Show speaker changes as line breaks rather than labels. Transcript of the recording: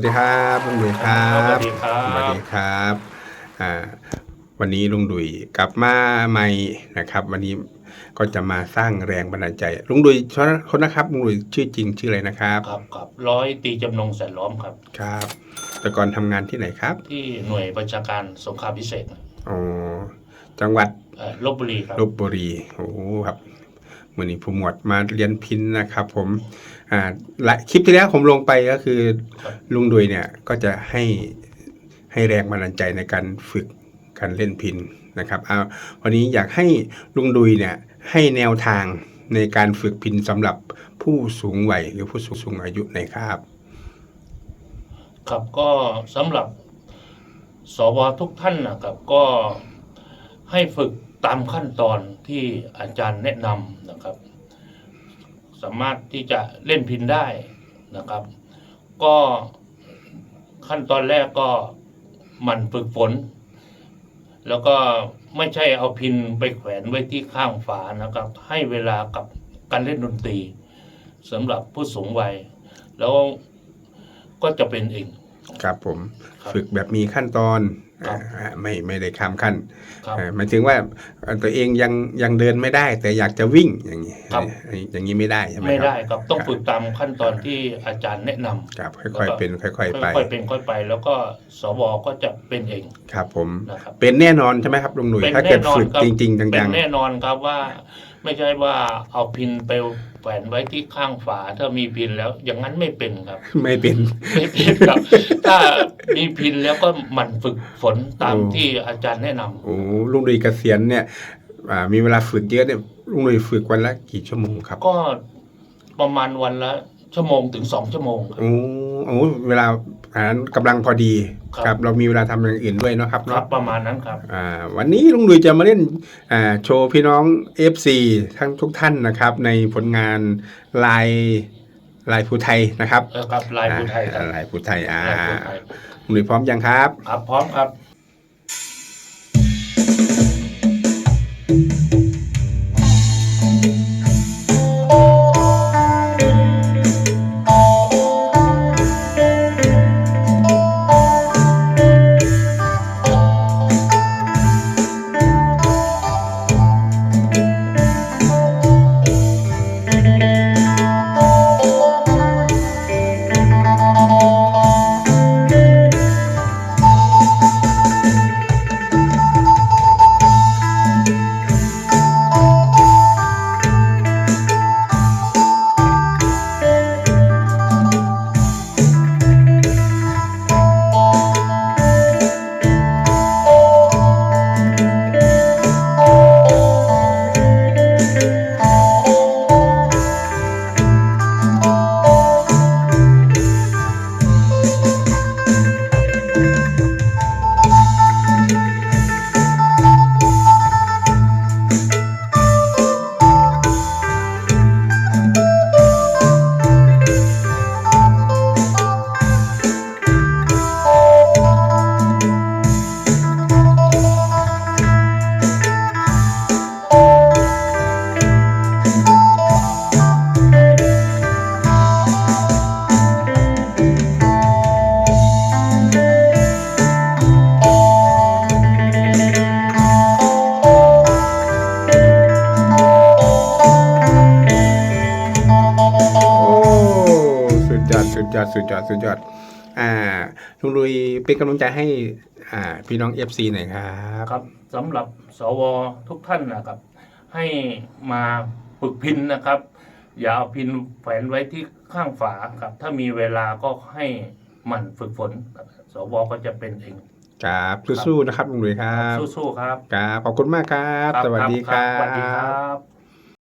สวัสดีครับลุงดุยครับ
สวัสดีครับ
สวัสดีครับอ่าวันนี้ลุงดุยกลับมาใหม่นะครับ วันนี้ก็จะมาสร้างแรงบันดาลใจลุงดุยคนนะครับลุงดุยชื่อจริงชื่ออะไรนะครับ
ครับครับร้อยตีจำนงแสนล้อมครับ
ครับแต่ก่อนทำงานที่ไหนครับ
ที่หน่วยประชาการสงครามพิเศษ
อ๋อจังหวัด
เอ่อลบบุรีครับ
ลบบุรีโอ้โหครับ วันนี้ผู้หมวดมาเรียนพินนะครับ ผมอ่าละคลิปที่แล้วผมลงไปก็คือลุงดุยเนี่ยก็จะให้ให้แรงบันดาลใจในการฝึกการเล่นพินนะครับเอาวันนี้อยากให้ลุงดุยเนี่ยให้แนวทางในการฝึกพินสำหรับผู้สูงวัยหรือผู้สูงอายุหน่อยครับ
ครับก็สำหรับสวทุกท่านนะครับก็ให้ฝึก ตามขั้นตอนที่อาจารย์แนะนำนะครับ สามารถที่จะเล่นพินได้นะครับ ก็ขั้นตอนแรกก็หมันฝึกฝน แล้วก็ไม่ใช่เอาพินไปแขวนไว้ที่ข้างฝานะครับ ให้เวลากับการเล่นดนตรีสำหรับผู้สูงวัย แล้วก็จะเป็นเอง
ครับผม
ครับ
ฝึกแบบมีขั้นตอน
ครับ
อ่า ไม่ไม่ได้ข้ามขั้น
ครับ
เอ่อหมายถึงว่าเอ่อตัวเองยังยังเดินไม่ได้ แต่อยากจะวิ่งอย่างนี้
ครับ
อย่างนี้ไม่ได้ใช่ไหม
ไม่
ครับ
ได้ครับต้องฝึกตามขั้นตอนที่อาจารย์แนะนำ
ครับค่อยๆเป็นค่อย ๆ ไป
ค่อยๆเป็นค่อยไป แล้วก็สวก็จะเป็นเอง
ครับผม
นะครับ
เป็นแน่นอนใช่ไหมครับลุงหนุ่ย
เป็น
ถ้าเกิด
แน่นอน
ฝึก
ครับ
จริงๆ
เป็
จั
น
ง
แน่นอนครับว่า ไม่ใช่ว่าเอาพินไป แขวนไว้ที่ข้างฝาถ้ามีพินแล้ว อย่างนั้นไม่เป็นครับ
ๆไม่เป็น
ไม่เป็นครับ ถ้ามีพินแล้วก็หมั่นฝึกฝนตาม
โอ้
ที่อาจารย์แนะนำ
โอ้ลุงหนุ่ยเกษียณเนี่ยอ่ามีเวลาฝึกเยอะเนี่ยลุงหนุ่ยฝึกวันละกี่ชั่วโมงครับ
ก็ประมาณวันละชั่วโมงถึงสองชั่วโมงครับ
โอ้โอ้เวลา อ่านกำลังพอดี
ครับ
ครับ เรามีเวลาทำอย่างอื่นด้วยเนาะครับ
ครั
เนาะ
บประมาณนั้นครับ
อ่าวันนี้ลุงดุยจะมาเล่นอ่าโชว์พี่น้อง FC ทั้งทุกท่านนะครับ ในผลงานลายลายภูไทยนะครับ
เออครับลายภูไทยครับ
อ่าลายภูไทยอ่า
ลายภูไทย
ลุงดุยพร้อมยังครับ
ครับพร้อมครับ
ยอดสุดยอดสุดยอดสุดยอดอ่าลุงดุยเป็นกำลังใจให้อ่าพี่น้อง FC หน่อยครับ
ครับสำหรับสวทุกท่านนะครับ ให้มาฝึกพินนะครับ อย่าเอาพินแขวนไว้ที่ข้างฝาครับ ถ้ามีเวลาก็ให้หมั่นฝึกฝนครับสวก็จะเป็นเอง
ครับสู้ๆนะครับลุงดุยครับ
สู้ๆครับ
ครับขอบคุณมากครับ
ครับ
สวัสดีครั
สวัสดีครับ บ